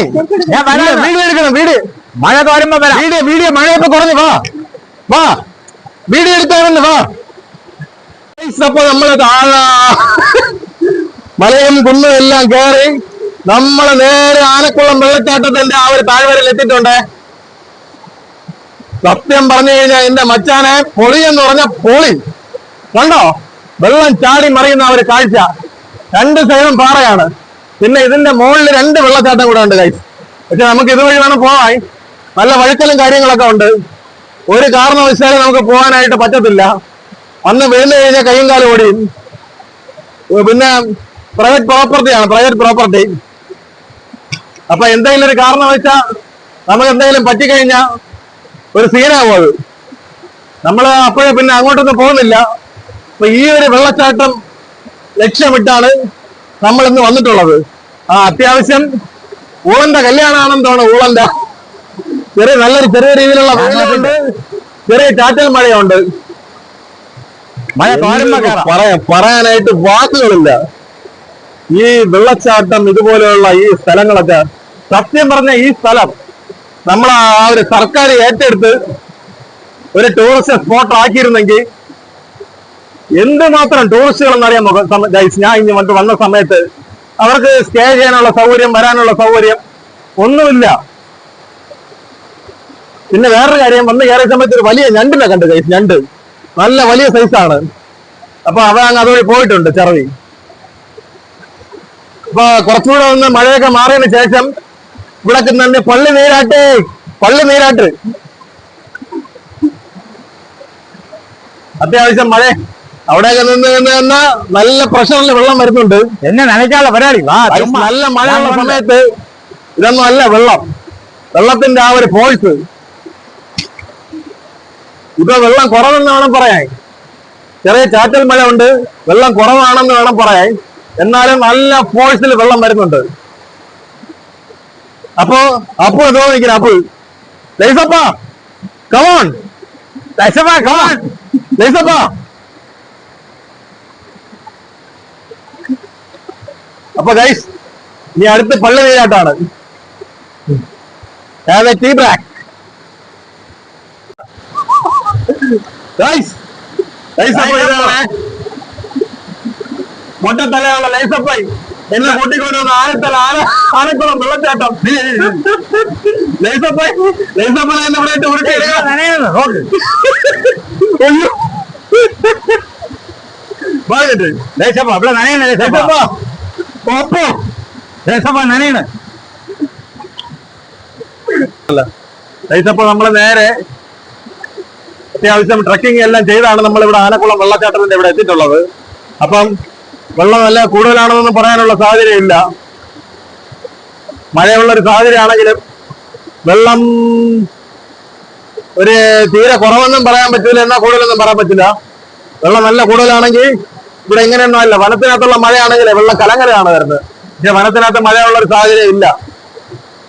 S2: ഞാൻ വരാം.
S1: വീട് എടുക്കണം വീട്.
S2: മഴ തോരുമ്പോ വരാം.
S1: വീട് വീഡിയോ മഴയൊക്കെ കുറഞ്ഞു വാ. വാ. വീട് എടുത്താണെന്ന് വാ. അപ്പൊ നമ്മൾ താഴെ. മലയും കുന്നും എല്ലാം കേറി നമ്മളെ നേരെ ആനക്കുളം വെള്ളച്ചാട്ടത്തിന്റെ ആ ഒരു താഴ്വരയിൽ എത്തിയിട്ടുണ്ട്. സത്യം പറഞ്ഞു കഴിഞ്ഞാൽ എന്റെ മച്ചാനെ പൊളി എന്ന് പറഞ്ഞ പൊളി. കണ്ടോ? വെള്ളം ചാടി മറിയുന്ന ഒരു കാഴ്ച. രണ്ട് സൈഡും പാറയാണ്. പിന്നെ ഇതിന്റെ മുകളിൽ രണ്ട് വെള്ളച്ചാട്ടം കൂടെ ഉണ്ട് കൈസ് പക്ഷെ നമുക്ക് ഇതുവഴി വേണം പോവാൻ. നല്ല വഴുക്കലും കാര്യങ്ങളൊക്കെ ഉണ്ട്. ഒരു കാരണവശാലും നമുക്ക് പോകാനായിട്ട് പറ്റത്തില്ല. അന്ന് വീണ് കഴിഞ്ഞാൽ കൈയും കാലും ഓടിയും ഏ, പിന്നെ പ്രൈവറ്റ് പ്രോപ്പർട്ടിയാണ് പ്രൈവറ്റ് പ്രോപ്പർട്ടി അപ്പൊ എന്തെങ്കിലും ഒരു കാരണം വെച്ചാൽ നമുക്ക് എന്തെങ്കിലും പറ്റിക്കഴിഞ്ഞാൽ ഒരു സീനാവും അത്. നമ്മൾ അപ്പോഴേ പിന്നെ അങ്ങോട്ടൊന്നും പോകുന്നില്ല. അപ്പൊ ഈ ഒരു വെള്ളച്ചാട്ടം ലക്ഷ്യമിട്ടാണ് നമ്മൾ ഇന്ന് വന്നിട്ടുള്ളത്. ആ അത്യാവശ്യം ഊളന്റെ കല്യാണമാണെന്ന് തോന്നുന്നു ഊളന്റെ. ചെറിയ നല്ലൊരു ചെറിയ രീതിയിലുള്ള വെള്ളമുണ്ട് ചെറിയ ചാറ്റൽ മഴയുണ്ട്.
S2: മഴ പറയാ
S1: പറയാൻ പറയാനായിട്ട് വാക്കുകളില്ല. ഈ വെള്ളച്ചാട്ടം ഇതുപോലെയുള്ള ഈ സ്ഥലങ്ങളൊക്കെ സത്യം പറഞ്ഞ ഈ സ്ഥലം നമ്മൾ ആ ഒരു സർക്കാർ ഏറ്റെടുത്ത് ഒരു ടൂറിസ്റ്റ് സ്പോട്ട് ആക്കിയിരുന്നെങ്കിൽ എന്തുമാത്രം ടൂറിസ്റ്റുകൾ എന്നറിയാമോ ഗൈസ് ഞാൻ ഇനി വന്നിട്ട് വന്ന സമയത്ത് അവർക്ക് സ്റ്റേ ചെയ്യാനുള്ള സൗകര്യം വരാനുള്ള സൗകര്യം ഒന്നുമില്ല. പിന്നെ വേറൊരു കാര്യം വന്ന് കയറിയ സമയത്ത് ഒരു വലിയ ഞണ്ടിനെ കണ്ടു ഗൈസ് ഞണ്ട്. നല്ല വലിയ സൈസാണ് അപ്പൊ അവ അങ്ങ് അതുവഴി പോയിട്ടുണ്ട് ചെറവി അപ്പൊ കുറച്ചുകൂടെ ഒന്ന് മഴയൊക്കെ മാറിയതിനു ശേഷം ഇവിടെ തന്നെ പള്ളി നീരാട്ട് പള്ളി നീരാട്ട്. അത്യാവശ്യം മഴ അവിടെയൊക്കെ നിന്ന് നിന്ന് നിന്ന് നല്ല പ്രഷറിൽ വെള്ളം വരുന്നുണ്ട്.
S2: എന്നെ നനയ്ക്കാനുള്ള പരിപാടി.
S1: നല്ല മഴയുള്ള സമയത്ത് ഇതൊന്നും അല്ല വെള്ളം. വെള്ളത്തിന്റെ ആ ഒരു ഫോഴ്സ് ഇപ്പൊ വെള്ളം കുറവെന്ന് വേണം പറയാൻ. ചെറിയ ചാറ്റൽ മഴ ഉണ്ട്. വെള്ളം കുറവാണെന്ന് വേണം പറയാൻ. എന്നാലും നല്ല ഫോഴ്സിൽ വെള്ളം വരുന്നുണ്ട്. അപ്പോ അപ്പോ എന്തോ നിൽക്കുന്ന അപ്പ്. ലൈസപ്പ കമോൺ ലൈസപ്പ കമോൺ ലൈസപ്പ. അപ്പൊ ഗൈസ് ഇനി അടുത്ത് പള്ളി നീരാട്ടാണ് ടീ ബ്ലാക്ക് ഗൈസ് ലൈസപ്പ ഇതാണ് മൊട്ടത്തലയുള്ള ലൈസപ്പൈ എന്നെ കൂട്ടിക്കൊണ്ടുവന്ന ആനത്തല ആന ആനക്കുളം വെള്ളച്ചാട്ടം ലൈസപ്പൈ ലൈസപ്പ എന്നെ ഇവിടെ ഇട്ട് ഉരുട്ടി എടുക്കാം
S2: നനയുന്നു, നോക്ക്.
S1: അയ്യോ. വാങ്ങിട്ട്.
S2: ദേശപ്പ നനയണ.
S1: പോപ്പോ
S2: ദേശപ്പ
S1: നമ്മൾ നേരെ അത്യാവശ്യം ട്രക്കിംഗ് എല്ലാം ചെയ്താണ് നമ്മൾ ഇവിടെ ആനക്കുളം വെള്ളച്ചാട്ടത്തിന്റെ ഇവിടെ എത്തിയിട്ടുള്ളത്. അപ്പം വെള്ളം നല്ല കൂടുതലാണെന്നൊന്നും പറയാനുള്ള സാഹചര്യമില്ല മഴയുള്ള ഒരു സാഹചര്യമാണെങ്കിലും വെള്ളം ഒരു തീരെ കുറവെന്നും പറയാൻ പറ്റില്ല എന്നാൽ കൂടുതലൊന്നും പറയാൻ പറ്റില്ല. വെള്ളം നല്ല കൂടുതലാണെങ്കിൽ ഇവിടെ ഇങ്ങനെയൊന്നും അല്ല. വനത്തിനകത്തുള്ള മഴയാണെങ്കിൽ വെള്ളം കലങ്ങരയാണ് വരുന്നത്. പക്ഷെ വനത്തിനകത്ത് മഴയുള്ള ഒരു സാഹചര്യം ഇല്ല.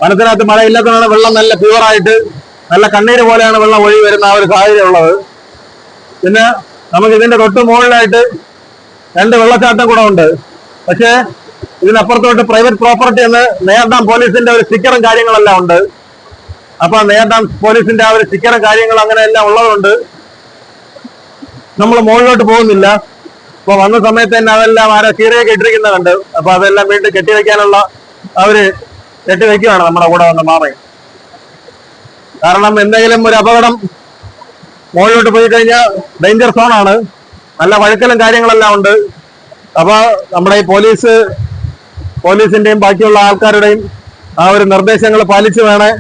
S1: വനത്തിനകത്ത് മഴ ഇല്ലാത്തതാണ് വെള്ളം നല്ല പ്യുവറായിട്ട് നല്ല കണ്ണീര് പോലെയാണ് വെള്ളം ഒഴി വരുന്ന ആ ഒരു സാഹചര്യം ഉള്ളത്. പിന്നെ നമുക്ക് ഇതിന്റെ തൊട്ട് മുകളിലായിട്ട് രണ്ട് വെള്ളച്ചാട്ടം കൂടെ ഉണ്ട്. പക്ഷേ ഇതിനപ്പുറത്തോട്ട് പ്രൈവറ്റ് പ്രോപ്പർട്ടി എന്ന് നേർഡാം പോലീസിന്റെ ഒരു സ്റ്റിക്കറും കാര്യങ്ങളെല്ലാം ഉണ്ട്. അപ്പൊ നേർഡാം പോലീസിന്റെ ആ ഒരു സ്റ്റിക്കറും കാര്യങ്ങളും അങ്ങനെയെല്ലാം ഉള്ളതുകൊണ്ട് നമ്മൾ മുകളിലോട്ട് പോകുന്നില്ല. അപ്പൊ വന്ന സമയത്ത് തന്നെ അതെല്ലാം ആരാ ചീരയൊക്കെ ഇട്ടിരിക്കുന്ന കണ്ട് അപ്പൊ അതെല്ലാം വീണ്ടും കെട്ടിവെക്കാനുള്ള അവർ കെട്ടിവെക്കുകയാണ് നമ്മുടെ കൂടെ വന്ന മാമൻ. കാരണം എന്തെങ്കിലും ഒരു അപകടം മുകളിലോട്ട് പോയി കഴിഞ്ഞാൽ ഡേഞ്ചർ സോണാണ് നല്ല വഴുക്കലും കാര്യങ്ങളെല്ലാം ഉണ്ട്. അപ്പൊ നമ്മുടെ ഈ പോലീസ് പോലീസിന്റെയും ബാക്കിയുള്ള ആൾക്കാരുടെയും ആ ഒരു നിർദ്ദേശങ്ങൾ പാലിച്ച് വേണേ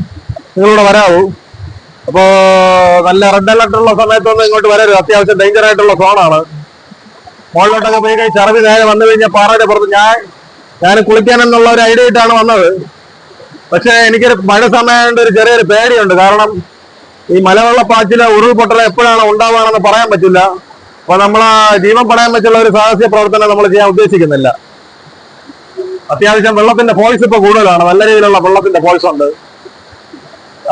S1: നിങ്ങളിവിടെ വരാവൂ. അപ്പോ നല്ല റെഡ് അലർട്ട് ഉള്ള സമയത്തൊന്നും ഇങ്ങോട്ട് വരരുത്. അത്യാവശ്യം ഡേഞ്ചർ ആയിട്ടുള്ള സോണാണ് മുകളിലോട്ടൊക്കെ പോയി കഴിഞ്ഞ് ചറവി നേരെ വന്നു കഴിഞ്ഞാൽ പാറയുടെ പുറത്ത് ഞാൻ ഞാൻ കുളിക്കാനെന്നുള്ള ഒരു ഐഡിയ ഇട്ടാണ് വന്നത്. പക്ഷേ എനിക്കൊരു മഴ സമയമായതുകൊണ്ട് ഒരു ചെറിയൊരു പേടിയുണ്ട്. കാരണം ഈ മലവെള്ളപ്പാച്ചിൽ ഉരുൾപൊട്ടൽ എപ്പോഴാണ് ഉണ്ടാവുകയാണെന്ന് പറയാൻ പറ്റില്ല. അപ്പൊ നമ്മൾ ജീവൻ പടയാൻ പറ്റുള്ള ഒരു സാഹസ്യ പ്രവർത്തനം നമ്മൾ ചെയ്യാൻ ഉദ്ദേശിക്കുന്നില്ല. അത്യാവശ്യം വെള്ളത്തിന്റെ ഫോഴ്സ് ഇപ്പൊ കൂടുതലാണ്. നല്ല രീതിയിലുള്ള വെള്ളത്തിന്റെ ഫോഴ്സ് ഉണ്ട്.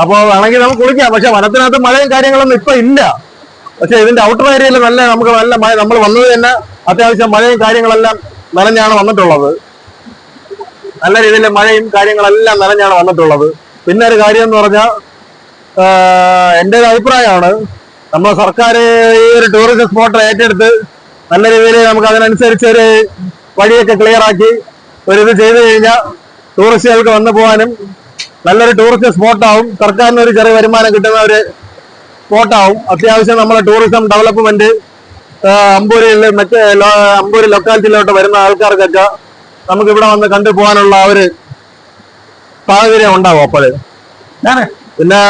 S1: അപ്പൊ വേണമെങ്കിൽ നമുക്ക് കുളിക്കാം. പക്ഷെ വനത്തിനകത്ത് മഴയും കാര്യങ്ങളൊന്നും ഇപ്പൊ ഇല്ല. പക്ഷെ ഇതിന്റെ ഔട്ടർ ഏരിയയിൽ നല്ല നമുക്ക് നല്ല മഴ നമ്മൾ വന്നത് തന്നെ അത്യാവശ്യം മഴയും കാര്യങ്ങളെല്ലാം നനഞ്ഞാണ് വന്നിട്ടുള്ളത്. നല്ല രീതിയിൽ മഴയും കാര്യങ്ങളെല്ലാം നനഞ്ഞാണ് വന്നിട്ടുള്ളത്. പിന്നെ ഒരു കാര്യം എന്ന് പറഞ്ഞാൽ എന്റെ ഒരു അഭിപ്രായമാണ്. നമ്മൾ സർക്കാർ ഈ ഒരു ടൂറിസ്റ്റ് സ്പോട്ട് ഏറ്റെടുത്ത് നല്ല രീതിയിൽ നമുക്ക് അതിനനുസരിച്ച് ഒരു വഴിയൊക്കെ ക്ലിയർ ആക്കി ഒരു ഇത് ചെയ്തു കഴിഞ്ഞാൽ ടൂറിസ്റ്റുകൾക്ക് വന്നു പോകാനും നല്ലൊരു ടൂറിസ്റ്റ് സ്പോട്ടാവും സർക്കാരിന് ഒരു ചെറിയ വരുമാനം കിട്ടുന്ന ഒരു സ്പോട്ടാവും അത്യാവശ്യം നമ്മുടെ ടൂറിസം ഡെവലപ്മെന്റ് അമ്പൂരിൽ മറ്റേ അമ്പൂരി ലൊക്കാലിറ്റിയിലോട്ട് വരുന്ന ആൾക്കാർക്കൊക്കെ നമുക്ക് ഇവിടെ വന്ന് കണ്ടു പോകാനുള്ള ആ ഒരു സാഹചര്യം ഉണ്ടാവും
S2: അപ്പോൾ.
S1: പിന്നെ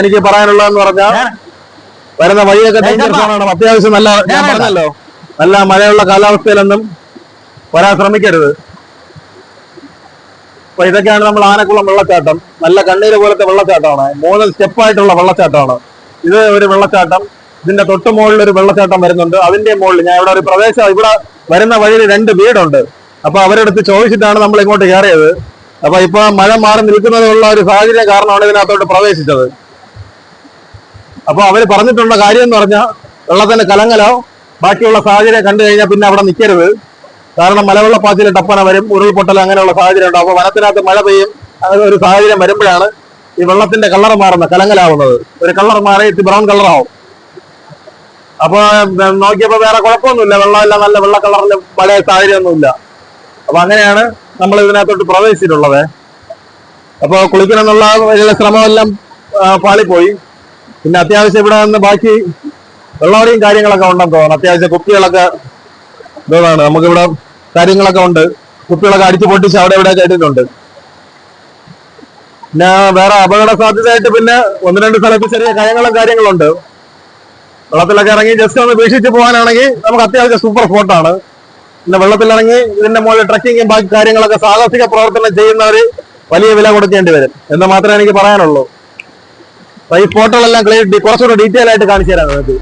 S1: എനിക്ക് പറയാനുള്ളതെന്ന് പറഞ്ഞാൽ വരുന്ന വഴിയൊക്കെ
S2: ഏയ്
S1: ഡേഞ്ചർ സോണാണ് അത്യാവശ്യം നല്ല ഞാൻ പറഞ്ഞല്ലോ. നല്ല മഴയുള്ള കാലാവസ്ഥയിലൊന്നും വരാൻ ശ്രമിക്കരുത്. അപ്പൊ ഇതൊക്കെയാണ് നമ്മൾ ആനക്കുളം വെള്ളച്ചാട്ടം. നല്ല കണ്ണീര് പോലത്തെ വെള്ളച്ചാട്ടമാണ്. മൂന്ന് സ്റ്റെപ്പായിട്ടുള്ള വെള്ളച്ചാട്ടമാണ്. ഇത് ഒരു വെള്ളച്ചാട്ടം. ഇതിന്റെ തൊട്ട് മുകളിൽ ഒരു വെള്ളച്ചാട്ടം വരുന്നുണ്ട്. അതിന്റെ മുകളിൽ ഞാൻ ഇവിടെ ഒരു പ്രദേശം ഇവിടെ വരുന്ന വഴിയിൽ രണ്ട് വീടുണ്ട്. അപ്പൊ അവരെടുത്ത് ചോദിച്ചിട്ടാണ് നമ്മൾ ഇങ്ങോട്ട് കയറിയത്. അപ്പൊ ഇപ്പൊ മഴ മാറി നിൽക്കുന്നതിനുള്ള ഒരു സാഹചര്യം കാരണമാണ് ഇതിനകത്തോട്ട് പ്രവേശിച്ചത്. അപ്പൊ അവർ പറഞ്ഞിട്ടുള്ള കാര്യം എന്ന് പറഞ്ഞാൽ വെള്ളത്തിന്റെ കലങ്ങലോ ബാക്കിയുള്ള സാഹചര്യം കണ്ടു കഴിഞ്ഞാൽ പിന്നെ അവിടെ നിൽക്കരുത് കാരണം മലവെള്ളപ്പാച്ചിൽ ടപ്പന വരും ഉരുൾപൊട്ടൽ അങ്ങനെയുള്ള സാഹചര്യം ഉണ്ടാവും. അപ്പൊ വനത്തിനകത്ത് മഴ പെയ്യും അങ്ങനെ ഒരു സാഹചര്യം വരുമ്പോഴാണ് ഈ വെള്ളത്തിന്റെ കളർ മാറുന്നത് കലങ്ങലാവുന്നത്. ഒരു കളർ മാറി ബ്രൗൺ കളറാവും അപ്പൊ നോക്കിയപ്പോ വേറെ കുഴപ്പമൊന്നുമില്ല. വെള്ളമെല്ലാം നല്ല വെള്ള കളറിൽ പഴയ സാഹചര്യമൊന്നുമില്ല. അപ്പൊ അങ്ങനെയാണ് നമ്മൾ ഇതിനകത്തോട്ട് പ്രവേശിച്ചിട്ടുള്ളത്. അപ്പൊ കുളിക്കണമെന്നുള്ള ശ്രമമെല്ലാം പാളിപ്പോയി. പിന്നെ അത്യാവശ്യം ഇവിടെ നിന്ന് ബാക്കി വെള്ളവടിയും കാര്യങ്ങളൊക്കെ ഉണ്ടെന്ന് തോന്നുന്നു. അത്യാവശ്യം കുപ്പികളൊക്കെ ഇതാണ്. നമുക്കിവിടെ കാര്യങ്ങളൊക്കെ ഉണ്ട്. കുപ്പികളൊക്കെ അടിച്ചു പൊട്ടിച്ച് അവിടെ ഇവിടെ കേട്ടിട്ടുണ്ട് പിന്നെ വേറെ അപകട സാധ്യതയായിട്ട് പിന്നെ ഒന്ന് രണ്ട് സ്ഥലത്ത് ചെറിയ കയങ്ങളും കാര്യങ്ങളുണ്ട് വെള്ളത്തിലൊക്കെ ഇറങ്ങി ജസ്റ്റ് ഒന്ന് വീക്ഷിച്ച് പോകാനാണെങ്കിൽ നമുക്ക് അത്യാവശ്യം സൂപ്പർ സ്പോട്ടാണ് പിന്നെ വെള്ളത്തിലിറങ്ങി ഇതിന്റെ മുകളിൽ ട്രക്കിങ്ങും ബാക്കി കാര്യങ്ങളൊക്കെ സാഹസിക പ്രവർത്തനം ചെയ്യുന്നവര് വലിയ വില കൊടുക്കേണ്ടി വരും. എന്ന് മാത്രമേ എനിക്ക് പറയാനുള്ളൂ. ഈ ഫോട്ടോകളെല്ലാം ക്ലിയർ കുറച്ചുകൂടെ ഡീറ്റെയിൽ ആയിട്ട് കാണിച്ചു തരാം നിങ്ങൾക്ക്.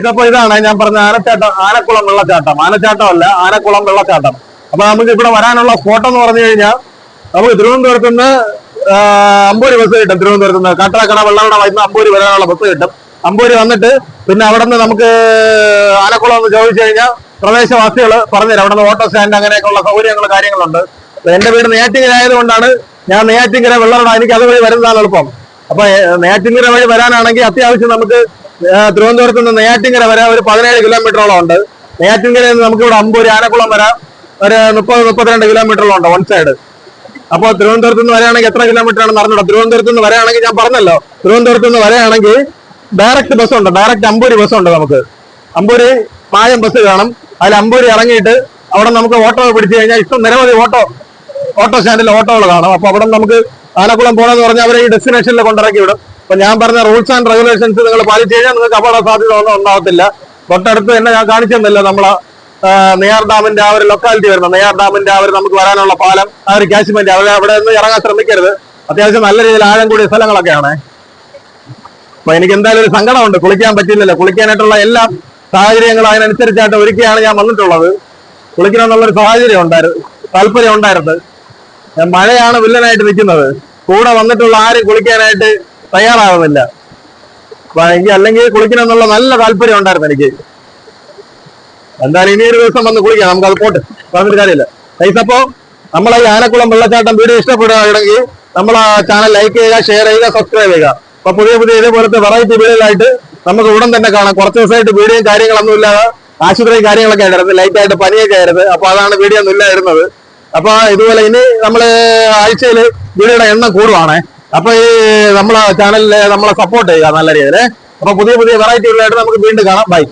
S1: ഇതപ്പോ ഇതാണ് ഞാൻ പറഞ്ഞ ആനച്ചാട്ടം ആനക്കുളം വെള്ളച്ചാട്ടം. ആനച്ചാട്ടം അല്ല ആനക്കുളം വെള്ളച്ചാട്ടം. അപ്പൊ നമുക്ക് ഇവിടെ വരാനുള്ള സ്പോട്ട് എന്ന് പറഞ്ഞു കഴിഞ്ഞാൽ നമുക്ക് തിരുവനന്തപുരത്ത് നിന്ന് അമ്പൂരി ബസ് കിട്ടും തിരുവനന്തപുരത്ത് നിന്ന്. കാട്ടാക്കട വെള്ളവട വരുന്ന അമ്പൂരി വരാനുള്ള ബസ് കിട്ടും. അമ്പൂരി വന്നിട്ട് പിന്നെ അവിടെ നിന്ന് നമുക്ക് ആനക്കുളം എന്ന് ചോദിച്ചു കഴിഞ്ഞാൽ പ്രദേശവാസികൾ പറഞ്ഞുതരാം. അവിടെ നിന്ന് ഓട്ടോ സ്റ്റാൻഡ് അങ്ങനെയൊക്കെയുള്ള സൗകര്യങ്ങൾ കാര്യങ്ങളുണ്ട്. എന്റെ വീട് നെയ്യാറ്റിങ്ങരായതുകൊണ്ടാണ് ഞാൻ നെയ്യാറ്റിങ്ങര വെള്ളവട എനിക്ക് അതുവഴി വരുന്നതാണ് എളുപ്പം. അപ്പൊ നെയ്യാറ്റിങ്ങര വഴി വരാനാണെങ്കിൽ അത്യാവശ്യം നമുക്ക് തിരുവനന്തപുരത്ത് നിന്ന് നെയ്യാറ്റിങ്കര വരെ ഒരു പതിനേഴ് കിലോമീറ്ററോളം ഉണ്ട്. നെയ്യാറ്റിങ്കരയിൽ നിന്ന് നമുക്ക് ഇവിടെ അമ്പൂരി ആനക്കുളം വരെ ഒരു മുപ്പത് മുപ്പത്തിരണ്ട് കിലോമീറ്ററോളം ഉണ്ട് വൺ സൈഡ് അപ്പോൾ തിരുവനന്തപുരത്ത് നിന്ന് വരികയാണെങ്കിൽ എത്ര കിലോമീറ്റർ ആണെന്ന് അറിഞ്ഞൂടാ. തിരുവനന്തപുരത്ത് നിന്ന് വരികയാണെങ്കിൽ ഞാൻ പറഞ്ഞല്ലോ. തിരുവനന്തപുരത്ത് നിന്ന് വരികയാണെങ്കിൽ ഡയറക്റ്റ് ബസ് ഉണ്ട്. ഡയറക്റ്റ് അമ്പൂരി ബസ് ഉണ്ട് നമുക്ക്. അമ്പൂരി മായം ബസ് കാണും. അതിൽ അമ്പൂരി ഇറങ്ങിയിട്ട് അവിടെ നമുക്ക് ഓട്ടോ പിടിച്ചു കഴിഞ്ഞാൽ ഇഷ്ടം നിരവധി ഓട്ടോ ഓട്ടോ സ്റ്റാൻഡിൽ ഓട്ടോകൾ കാണും. അപ്പോൾ അവിടെ നമുക്ക് ആനക്കുളം പോകണമെന്ന് പറഞ്ഞാൽ അവരെ ഈ ഡെസ്റ്റിനേഷനിൽ കൊണ്ടിറക്കി വിടും. അപ്പൊ ഞാൻ പറഞ്ഞ റൂൾസ് ആൻഡ് റെഗുലേഷൻസ് നിങ്ങൾ പാലിച്ചു കഴിഞ്ഞാൽ നിങ്ങൾക്ക് അപകട സാധ്യത ഒന്നും ഉണ്ടാവത്തില്ല. തൊട്ടടുത്ത് തന്നെ ഞാൻ കാണിച്ചെന്നില്ല നമ്മളെ നെയ്യാർ ഡാമിന്റെ ആ ഒരു ലൊക്കാലിറ്റി വരുന്ന നെയ്യാർ ഡാമിന്റെ ആ ഒരു നമുക്ക് വരാനുള്ള പാലം ആ ഒരു കാശ്മെന്റ് അവിടെ അവിടെ നിന്ന് ഇറങ്ങാൻ ശ്രമിക്കരുത്. അത്യാവശ്യം നല്ല രീതിയിൽ ആഴം കൂടിയ സ്ഥലങ്ങളൊക്കെയാണ്. അപ്പൊ എനിക്ക് എന്തായാലും ഒരു സങ്കടമുണ്ട്. കുളിക്കാൻ പറ്റില്ലല്ലോ. കുളിക്കാനായിട്ടുള്ള എല്ലാ സാഹചര്യങ്ങളും അതിനനുസരിച്ചായിട്ട് ഒരുക്കിയാണ് ഞാൻ വന്നിട്ടുള്ളത്. കുളിക്കണമെന്നുള്ളൊരു സാഹചര്യം ഉണ്ടായിരുന്നു താല്പര്യം ഞാൻ മഴയാണ് വില്ലനായിട്ട് നിൽക്കുന്നത്. കൂടെ വന്നിട്ടുള്ള ആരും കുളിക്കാനായിട്ട് തയ്യാറാവുന്നില്ല. എനിക്ക് അല്ലെങ്കിൽ കുളിക്കണം എന്നുള്ള നല്ല താല്പര്യം ഉണ്ടായിരുന്നു എനിക്ക്. എന്തായാലും ഇനിയൊരു ദിവസം വന്ന് കുളിക്കാം. നമുക്ക് അത് പോട്ട്. പറഞ്ഞിട്ട് കാര്യമില്ല. പൈസപ്പോ നമ്മളെ ഈ ആനക്കുളം വെള്ളച്ചാട്ടം വീഡിയോ ഇഷ്ടപ്പെടുകയാണെങ്കിൽ നമ്മൾ ആ ചാനൽ ലൈക്ക് ചെയ്യുക ഷെയർ ചെയ്യുക സബ്സ്ക്രൈബ് ചെയ്യുക. അപ്പൊ പുതിയ പുതിയ ഇതേപോലത്തെ വെറൈറ്റി വീഡിയോയിലായിട്ട് നമുക്ക് ഉടൻ തന്നെ കാണാം. കുറച്ച് ദിവസമായിട്ട് വീഡിയോയും കാര്യങ്ങളൊന്നും ഇല്ലാതെ ആശുപത്രി കാര്യങ്ങളൊക്കെ ആയിരുന്നു ലൈറ്റ് ആയിട്ട് പനിയൊക്കെ ആയിരുന്നു. അപ്പൊ അതാണ് വീഡിയോ ഒന്നും ഇല്ലായിരുന്നത് അപ്പൊ ഇതുപോലെ ഇനി നമ്മൾ ആഴ്ചയിൽ വീഡിയോയുടെ എണ്ണം കൂടുവാണേ. അപ്പൊ ഈ നമ്മളെ ചാനലിൽ നമ്മളെ സപ്പോർട്ട് ചെയ്യുക നല്ല രീതിയിൽ അപ്പൊ പുതിയ പുതിയ വെറൈറ്റി വീഡിയോ നമുക്ക് വീണ്ടും കാണാം. ബൈ